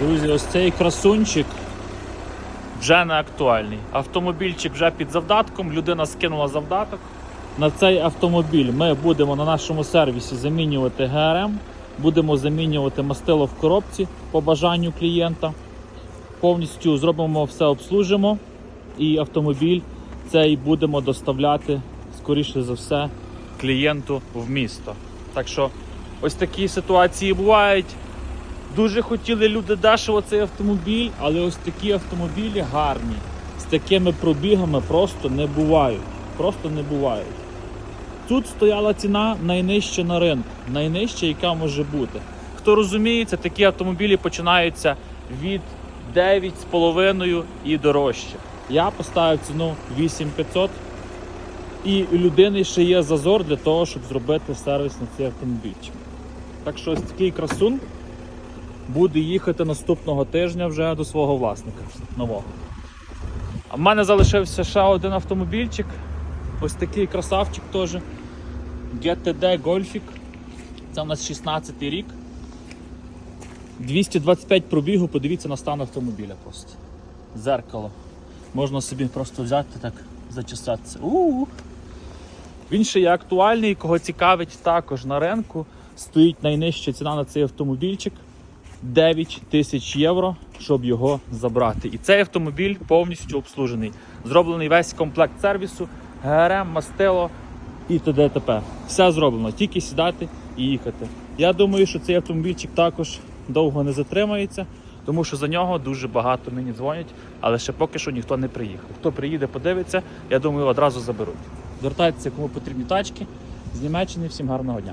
Друзі, ось цей красунчик вже не актуальний. Автомобільчик вже під завдатком, людина скинула завдаток. На цей автомобіль ми будемо на нашому сервісі замінювати ГРМ, будемо замінювати мастило в коробці по бажанню клієнта. Повністю зробимо все, обслужимо і автомобіль цей будемо доставляти, скоріше за все, клієнту в місто. Так що ось такі ситуації бувають. Дуже хотіли люди дешево цей автомобіль, але ось такі автомобілі гарні. З такими пробігами просто не бувають. Просто не бувають. Тут стояла ціна найнижча на ринку, найнижча, яка може бути. Хто розуміється, такі автомобілі починаються від 9,5 і дорожче. Я поставив ціну 8500 і у людини ще є зазор для того, щоб зробити сервіс на цей автомобільчик. Так що ось такий красун буде їхати наступного тижня вже до свого власника нового. А в мене залишився ще один автомобільчик. Ось такий красавчик теж. GTD Golfik. Це у нас 16 рік. 225 пробігу, подивіться на стан автомобіля просто. Зеркало. Можна собі просто взяти так, зачесатися. У-у-у. Він ще є актуальний, кого цікавить також на ринку. Стоїть найнижча ціна на цей автомобільчик 9 тисяч євро, щоб його забрати. І цей автомобіль повністю обслужений. Зроблений весь комплект сервісу, ГРМ, мастило і т.д. т.п. Все зроблено, тільки сідати і їхати. Я думаю, що цей автомобільчик також довго не затримається, тому що за нього дуже багато мені дзвонять, але ще поки що ніхто не приїхав. Хто приїде, подивиться, я думаю, одразу заберуть. Звертайтеся, кому потрібні тачки з Німеччини. Всім гарного дня.